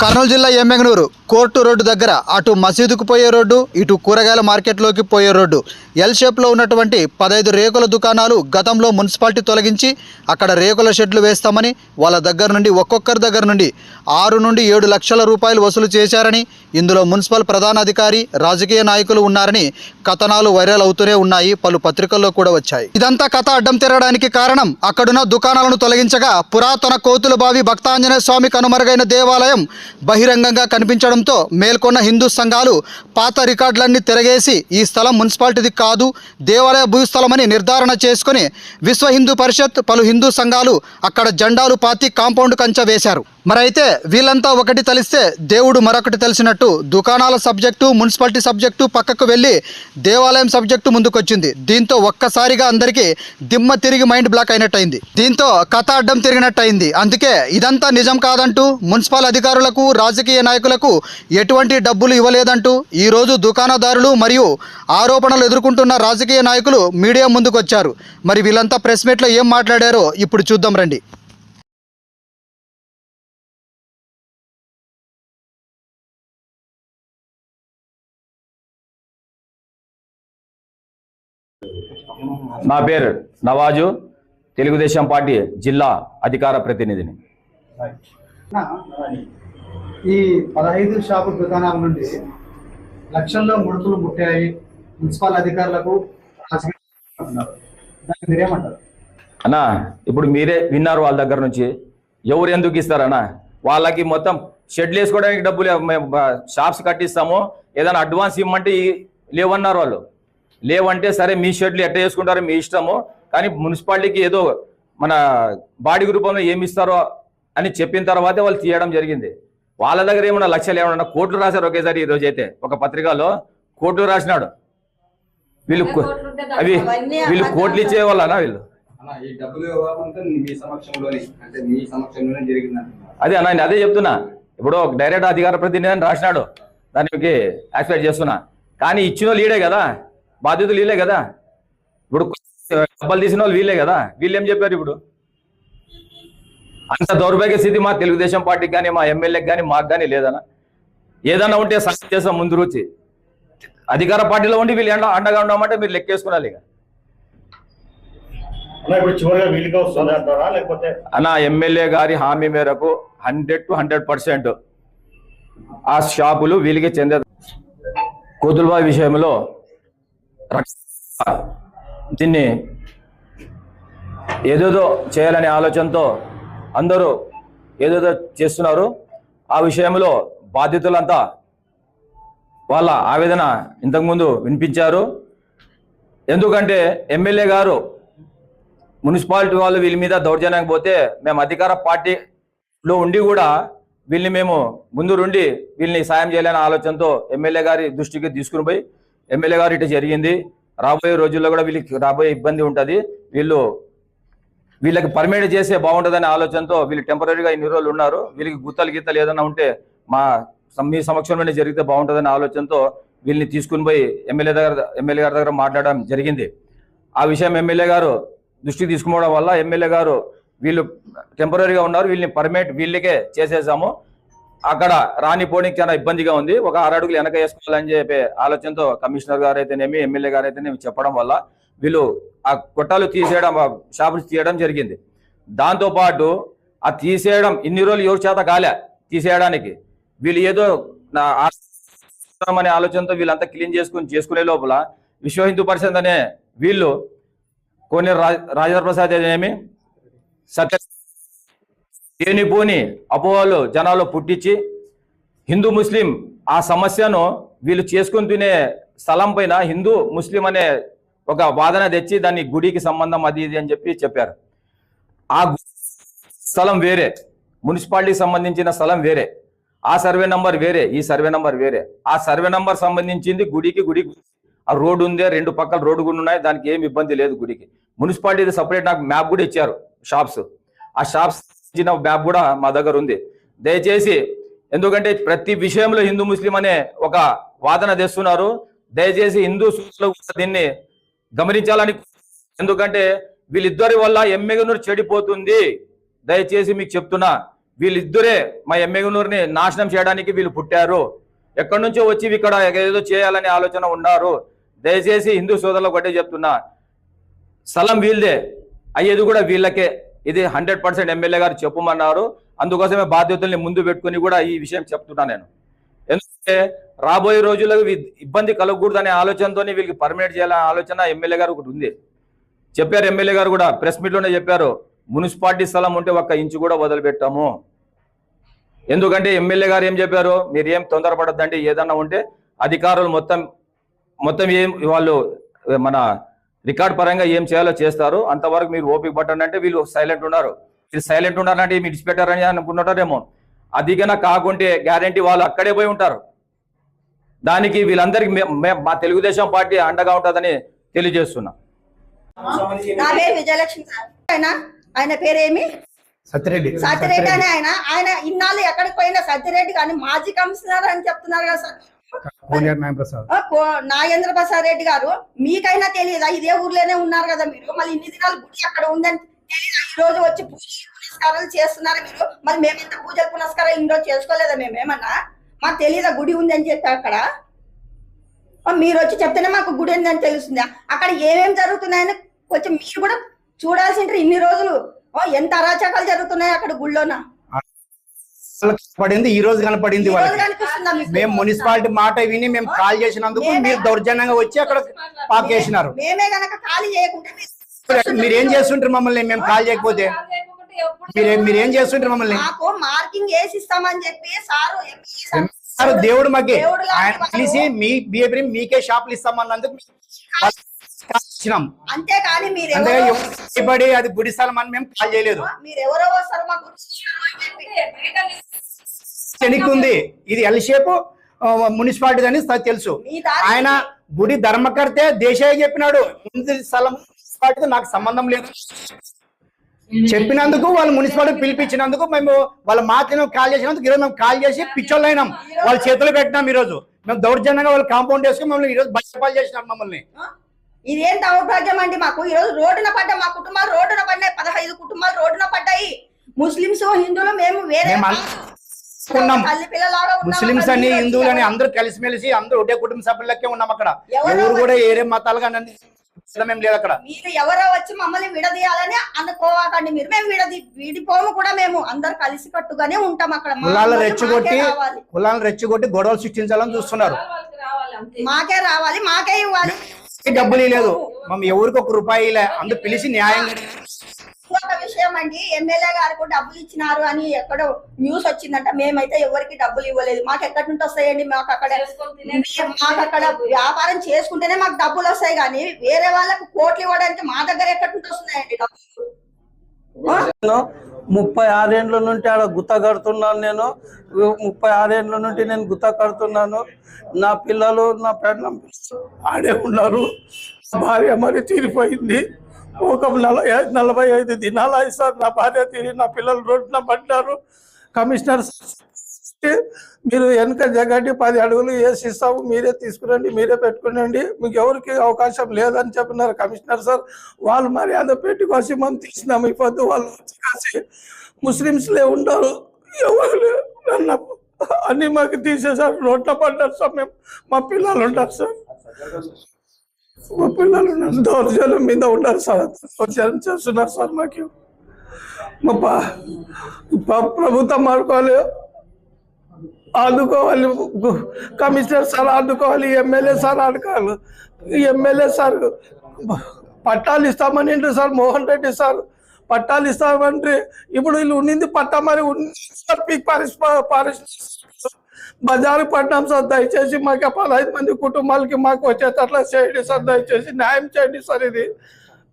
కర్నూలు జిల్లా Yemmiganur court road దగ్గర అటు మసీదుకు పోయే రోడ్డు ఇటు కూరగాయల మార్కెట్లోకి పోయే రోడ్డు. ఎల్ షేప్లో ఉన్నటువంటి పదహైదు రేకుల దుకాణాలు గతంలో మున్సిపాలిటీ తొలగించి అక్కడ రేకుల షెడ్లు వేస్తామని వాళ్ళ దగ్గర నుండి ఒక్కొక్కరి దగ్గర నుండి ఆరు నుండి ఏడు లక్షల రూపాయలు వసూలు చేశారని ఇందులో మున్సిపల్ ప్రధానాధికారి రాజకీయ నాయకులు ఉన్నారని కథనాలు వైరల్ అవుతూనే ఉన్నాయి పలు పత్రికల్లో కూడా వచ్చాయి. ఇదంతా కథ అడ్డం తిరగడానికి కారణం అక్కడున్న దుకాణాలను తొలగించగా పురాతన కోతుల బావి భక్తాంజనేయ స్వామి కనుమరుగైన దేవాలయం బహిరంగంగా కనిపించడంతో మేల్కొన్న హిందూ సంఘాలు పాత రికార్డులన్నీ తిరగేసి ఈ స్థలం మున్సిపాలిటీది కాదు దేవాలయ భూస్థలమని నిర్ధారణ చేసుకుని విశ్వ హిందూ పరిషత్ పలు హిందూ సంఘాలు అక్కడ జెండాలు పాతి కాంపౌండ్ కంచె వేశారు. మరైతే వీళ్ళంతా ఒకటి తలిస్తే దేవుడు మరొకటి తెలిసినట్టు దుకాణాల సబ్జెక్టు మున్సిపాలిటీ సబ్జెక్టు పక్కకు వెళ్ళి దేవాలయం సబ్జెక్టు ముందుకొచ్చింది. దీంతో ఒక్కసారిగా అందరికీ దిమ్మ తిరిగి మైండ్ బ్లాక్ అయినట్టయింది. దీంతో కథ అడ్డం తిరిగినట్టయింది. అందుకే ఇదంతా నిజం కాదంటూ మున్సిపల్ అధికారులకు రాజకీయ నాయకులకు ఎటువంటి డబ్బులు ఇవ్వలేదంటూ ఈరోజు దుకాణదారులు మరియు ఆరోపణలు ఎదుర్కొంటున్న రాజకీయ నాయకులు మీడియా ముందుకొచ్చారు. మరి వీళ్ళంతా ప్రెస్ మీట్లో ఏం మాట్లాడారో ఇప్పుడు చూద్దాం రండి. నా పేరు నవాజు తెలుగుదేశం పార్టీ జిల్లా అధికార ప్రతినిధిని. ఈ పదహైదు షాపు దుకాణాల నుండి లక్షల్లో ముడుతులు ముట్టాయి. మున్సిపల్ అధికారులకు మీరేమంటారు? అన్నా ఇప్పుడు మీరే విన్నారు వాళ్ళ దగ్గర నుంచి. ఎవరు ఎందుకు ఇస్తారన్నా వాళ్ళకి మొత్తం షెడ్లు వేసుకోవడానికి డబ్బులు షాప్స్ కట్టిస్తాము. ఏదైనా అడ్వాన్స్ ఇవ్వమంటే లేవన్నారు వాళ్ళు. లేవంటే సరే మీ షెడ్లు ఎట్ట చేసుకుంటారో మీ ఇష్టము కానీ మున్సిపాలిటీకి ఏదో మన బాడీ రూపంలో ఏమి ఇస్తారో అని చెప్పిన తర్వాతే వాళ్ళు తీయడం జరిగింది. వాళ్ళ దగ్గర ఏమన్నా లక్షలు ఏమన్నా కోట్లు రాశారు ఒకేసారి ఈ రోజు అయితే ఒక పత్రికలో కోట్లు రాసినాడు. వీళ్ళు అవి వీళ్ళు కోట్లు ఇచ్చే వాళ్ళనా వీళ్ళు? అదే అన్న నేను అదే చెప్తున్నా. ఇప్పుడు డైరెక్ట్ అధికార ప్రతినిధి అని రాసినాడు. దానికి యాక్సెప్ట్ చేస్తున్నా. కానీ ఇచ్చిన వీడే కదా. బాధ్యతలు వీళ్ళే కదా? ఇప్పుడు డబ్బులు తీసిన వాళ్ళు వీళ్ళే కదా? వీళ్ళు ఏం చెప్పారు ఇప్పుడు? అంత దౌర్భాగ్య స్థితి మా తెలుగుదేశం పార్టీకి కానీ మా ఎమ్మెల్యేకి కానీ మాకు కానీ లేదన్నా ఏదన్నా ఉంటే సహాయం చేస్తాం ముందు వచ్చి అధికార పార్టీలో ఉండి వీళ్ళు ఎండ అండగా ఉండమంటే మీరు లెక్కేసుకున్నారు ఇక. అన్న ఎమ్మెల్యే గారి హామీ మేరకు హండ్రెడ్ టు హండ్రెడ్ పర్సెంట్ ఆ షాపులు వీళ్ళకి చెందే కోతుల్బాయ్ విషయంలో దీన్ని ఏదేదో చేయాలనే ఆలోచనతో అందరూ ఏదేదో చేస్తున్నారు. ఆ విషయంలో బాధితులంతా వాళ్ళ ఆవేదన ఇంతకుముందు వినిపించారు. ఎందుకంటే ఎమ్మెల్యే గారు మున్సిపాలిటీ వాళ్ళు వీళ్ళ మీద దౌర్జన్యానికి పోతే మేము అధికార పార్టీలో ఉండి కూడా వీళ్ళని మేము ముందు నుండి వీళ్ళని సాయం చేయాలనే ఆలోచనతో ఎమ్మెల్యే గారి దృష్టికి తీసుకుని పోయి ఎమ్మెల్యే గారు ఇటు జరిగింది. రాబోయే రోజుల్లో కూడా వీళ్ళకి రాబోయే ఇబ్బంది ఉంటుంది. వీళ్ళు వీళ్ళకి పర్మిట్ చేస్తే బాగుంటుందనే ఆలోచనతో వీళ్ళు టెంపరీగా ఇన్ని రోజులు ఉన్నారు. వీళ్ళకి గుత్తలు గీతలు ఏదైనా ఉంటే మా మీ సమక్షంలోనే జరిగితే బాగుంటుందనే ఆలోచనతో వీళ్ళని తీసుకుని పోయి ఎమ్మెల్యే దగ్గర ఎమ్మెల్యే గారి దగ్గర మాట్లాడడం జరిగింది. ఆ విషయం ఎమ్మెల్యే గారు దృష్టికి తీసుకోవడం వల్ల ఎమ్మెల్యే గారు వీళ్ళు టెంపరీగా ఉన్నారు. వీళ్ళని పర్మిట్ వీళ్ళకే చేసేసాము. అక్కడ రానిపోవడానికి చాలా ఇబ్బందిగా ఉంది. ఒక ఆరు అడుగులు వెనక వేసుకోవాలని చెప్పే ఆలోచనతో కమిషనర్ గారు అయితేనేమి ఎమ్మెల్యే గారు అయితేనేమి చెప్పడం వల్ల వీళ్ళు ఆ కొట్టాలు తీసేయడం ఆ షాపులు తీయడం జరిగింది. దాంతో పాటు ఆ తీసేయడం ఇన్ని రోజులు ఎవరి చేత కాలే తీసేయడానికి. వీళ్ళు ఏదో నా అనే ఆలోచనతో వీళ్ళంతా క్లీన్ చేసుకుని చేసుకునే లోపల విశ్వ హిందూ పరిషత్ అనే వీళ్ళు కొన్ని రాజేంద్ర ప్రసాద్ ఏమి సత్య లేనిపోని అపోహలు జనాలు పుట్టించి హిందూ ముస్లిం ఆ సమస్యను వీళ్ళు చేసుకుని తినే స్థలం పైన హిందూ ముస్లిం అనే ఒక వాదన తెచ్చి దాన్ని గుడికి సంబంధం అది ఇది అని చెప్పి చెప్పారు. ఆ గు- స్థలం వేరే మున్సిపాలిటీకి సంబంధించిన స్థలం వేరే ఆ సర్వే నంబర్ వేరే ఈ సర్వే నంబర్ వేరే. ఆ సర్వే నంబర్ సంబంధించింది గుడికి గుడికి ఆ రోడ్డు ఉందే రెండు పక్కల రోడ్డు కూడా ఉన్నాయి దానికి ఏమి ఇబ్బంది లేదు గుడికి. మున్సిపాలిటీ సపరేట్ నాకు మ్యాప్ కూడా ఇచ్చారు షాప్స్. ఆ షాప్స్ ఇచ్చిన మ్యాప్ కూడా మా దగ్గర ఉంది. దయచేసి ఎందుకంటే ప్రతి విషయంలో హిందూ ముస్లిం అనే ఒక వాదన తెస్తున్నారు. దయచేసి హిందూ సూచనలు దీన్ని గమనించాలని ఎందుకంటే వీళ్ళిద్దరి వల్ల ఎమ్మెగనూరు చెడిపోతుంది. దయచేసి మీకు చెప్తున్నా వీళ్ళిద్దరే మా ఎమ్మెగనూరుని నాశనం చేయడానికి వీళ్ళు పుట్టారు. ఎక్కడి నుంచో వచ్చి ఇక్కడ ఏదో చేయాలనే ఆలోచన ఉన్నారు. దయచేసి హిందూ సోదరులు ఒకటే చెప్తున్నా స్థలం వీళ్ళదే అయ్యేది కూడా వీళ్ళకే. ఇది హండ్రెడ్ పర్సెంట్ ఎమ్మెల్యే గారు చెప్పమన్నారు. అందుకోసమే బాధ్యతల్ని ముందు పెట్టుకుని కూడా ఈ విషయం చెప్తున్నా నేను. ఎందుకంటే రాబోయే రోజుల్లో ఇబ్బంది కలగకూడదనే ఆలోచనతో వీళ్ళకి పర్మినెంట్ చేయాలనే ఆలోచన ఎమ్మెల్యే గారు ఒకటి ఉంది. చెప్పారు ఎమ్మెల్యే గారు కూడా ప్రెస్ మీట్లోనే చెప్పారు మున్సిపాలిటీ స్థలం ఉంటే ఒక్క ఇంచు కూడా వదిలిపెట్టాము. ఎందుకంటే ఎమ్మెల్యే గారు ఏం చెప్పారు మీరు ఏం తొందరపడద్దండి ఏదన్నా ఉంటే అధికారులు మొత్తం మొత్తం ఏం వాళ్ళు మన రికార్డ్ పరంగా ఏం చేయాలో చేస్తారు. అంతవరకు మీరు ఓపిక పట్టండి అంటే వీళ్ళు సైలెంట్ ఉన్నారు. మీరు సైలెంట్ ఉన్నారంటే మీరు ఇడిచిపెట్టారని అనుకుంటారేమో అదిగన కాకుంటే గ్యారంటీ వాళ్ళు అక్కడే పోయి ఉంటారు. దానికి వీళ్ళందరికీ మే- తెలుగుదేశం పార్టీ అండగా ఉంటుందని తెలియజేస్తున్నా. నా పేరు విజయలక్ష్మి సార్. ఆయన ఆయన పేరేమి? సత్యరెడ్డి సత్యరెడ్డి అని ఆయన. ఆయన ఇన్నాళ్ళు ఎక్కడికి పోయినా సత్యరెడ్డి కానీ మాజీ కమిషనర్ అని చెప్తున్నారు కదా సార్. నాగేంద్ర ప్రసాద్ రెడ్డి గారు మీకైనా తెలియదా? ఇదే ఊర్లోనే ఉన్నారు కదా మీరు. మళ్ళీ ఇన్ని దినాలు గుడి అక్కడ ఉందని తెలియదా? ఈ రోజు వచ్చి పూజలు పునస్కారాలు చేస్తున్నారు మీరు? మరి మేమంత పూజలు పునస్కారాలు ఇన్ని రోజు చేసుకోలేదా మేమేమన్నా మాకు తెలియదా గుడి ఉంది అని చెప్పి అక్కడ? మీరు వచ్చి చెప్తేనే మాకు గుడి ఉందని తెలుస్తుంది. అక్కడ ఏమేమి జరుగుతున్నాయని కొంచెం మీరు కూడా చూడాల్సింటారు ఇన్ని రోజులు. ఓ, ఎంత అరాచకాలు జరుగుతున్నాయి అక్కడ గుళ్ళోనా? వాళ్ళకి పడింది ఈ రోజు కనపడింది వాళ్ళకి? మేము మున్సిపాలిటీ మాట విని మేము కాల్ చేసినందుకు మీరు దౌర్జన్యంగా వచ్చి అక్కడ ఖాళీ చేయకుంటే మీరు- ఏం చేస్తుంటారు మమ్మల్ని? మేము కాల్ చేయకపోతే. మీరే మీరు ఏం చేస్తుంటారు మమ్మల్ని? మాకు మార్కింగ్ వేసి ఇస్తామని చెప్పి సారు ఎంపీ సార్ సార్ దేవుడు మాకి. ఆయన. పిలిచి మీ బిహేవియర్ మీకే షాపులు ఇస్తామన్నందుకు ఇచ్చినాం. అంతేకాని మీరు అది గుడి స్థలం అని మేము కాల్ చేయలేదు. మీరు ఎవరో వస్తారు ఉంది ఇది ఎల్ షేప్ మున్సిపాలిటీ అని తెలుసు. మీ ఆయన గుడి ధర్మకర్తే దేశయ్య చెప్పినాడు. ముందు స్థలం మున్సిపాలిటీతో నాకు సంబంధం లేదు. చెప్పినందుకు వాళ్ళు మున్సిపాలిటీ పిలిపించినందుకు మేము వాళ్ళ మాటను కాల్ చేసినందుకు ఈరోజు మేము కాల్ చేసి పిచ్చోళ్ళు అయినాం వాళ్ళ చేతులు పెట్టినాం ఈరోజు. మేము దౌర్జన్యంగా వాళ్ళు కాంపౌండ్ వేసుకుని మమ్మల్ని ఈరోజు బయటపాలు చేసినాం మమ్మల్ని? ఇదేం దౌర్భాగ్యం అండి మాకు? ఈ రోజు రోడ్డున పడ్డా మా కుటుంబాలు రోడ్డున పడ్డాయి పదహైదు కుటుంబాలు రోడ్డున పడ్డాయి. ముస్లింస్ హిందువులు మేము వేరే ముస్లింస్ అని హిందువులు అని అందరూ కలిసిమెలిసి అందరూ ఒకటే కుటుంబ సభ్యులకే ఉన్నాం అక్కడ. ఎవరో కూడా ఏరే మతాలుగా నన్ను ఏం లేదు అక్కడ మీరు ఎవరో వచ్చి మమ్మల్ని విడదీయాలని అనుకోవాకండి. మీరు మేము విడది విడిపోము కూడా మేము. అందరు కలిసి కట్టుగానే ఉంటాం అక్కడ. కులాలను రెచ్చగొట్టి. కులాలను రెచ్చగొట్టి గొడవలు సృష్టించాలని చూస్తున్నారు మాకే రావాలి మాకే ఇవ్వాలి. డబ్బులు లేదు మేము ఎవరికి ఒక రూపాయి లే. అందరూ పిలిచి న్యాయంగా ఇంకొక విషయం అండి ఎమ్మెల్యే గారికి డబ్బులు ఇచ్చినారు అని ఎక్కడో న్యూస్ వచ్చిందంట. మేమైతే ఎవరికి డబ్బులు ఇవ్వలేదు. మాకు ఎక్కడి నుండి వస్తాయండి? మాకు అక్కడ మాకు అక్కడ వ్యాపారం చేసుకుంటేనే మాకు డబ్బులు వస్తాయి కానీ వేరే వాళ్ళకు కోట్లు ఇవ్వడానికి మా దగ్గర ఎక్కడి నుండి వస్తున్నాయండి డబ్బులు? ముప్పై ఆరేండ్ల నుండి ఆడ గుత్త కడుతున్నాను నేను. ముప్పై ఆరేండ్ల నుండి నేను గుత్త కడుతున్నాను. నా పిల్లలు నా పెళ్ళం ఆడే ఉన్నారు. భార్య మరి తీరిపోయింది. ఒక నలభై నలభై ఐదు దినాలు అయ్యి సార్. నా భార్య తీరి నా పిల్లలు రోడ్డున పడ్డారు. కమిషనర్ మీరు వెనక జగడ్డి పది అడుగులు వేసి ఇస్తాము మీరే తీసుకురండి మీరే పెట్టుకునండి. మీకు ఎవరికి అవకాశం లేదని చెప్పినారు కమిషనర్ సార్. వాళ్ళు మర్యాద పెట్టుకోసి మనం తీసినాము ఈ పొద్దు వాళ్ళు వచ్చి కాసి ముస్లింస్లే ఉండరు ఎవరు లేరు. అన్ని మాకు తీసేసారు రోడ్ల పడ్డారు సార్ మేము మా పిల్లలు ఉంటారు సార్. మా పిల్లలు దౌర్జన్యం మీద ఉన్నారు సార్. దౌర్జన్యం చేస్తున్నారు సార్ మాకు. మా పా- ప్రభుత్వం ఆడుకోవాలి ఆదుకోవాలి. కమిషనర్ సార్ ఆదుకోవాలి ఎమ్మెల్యే సార్ ఆడుకోవాలి ఎమ్మెల్యే సార్ పట్టాలు ఇస్తామని సార్ మోహన్ రెడ్డి సార్. పట్టాలు ఇస్తామంటే ఇప్పుడు వీళ్ళు ఉన్నింది పట్టా మరి సార్ పీక్ పారిస్ బజారు పడ్డాం సార్ దయచేసి మాకు పదహైదు మంది కుటుంబాలకి మాకు వచ్చేటట్లా చేయండి సార్ దయచేసి న్యాయం చేయండి సార్ ఇది.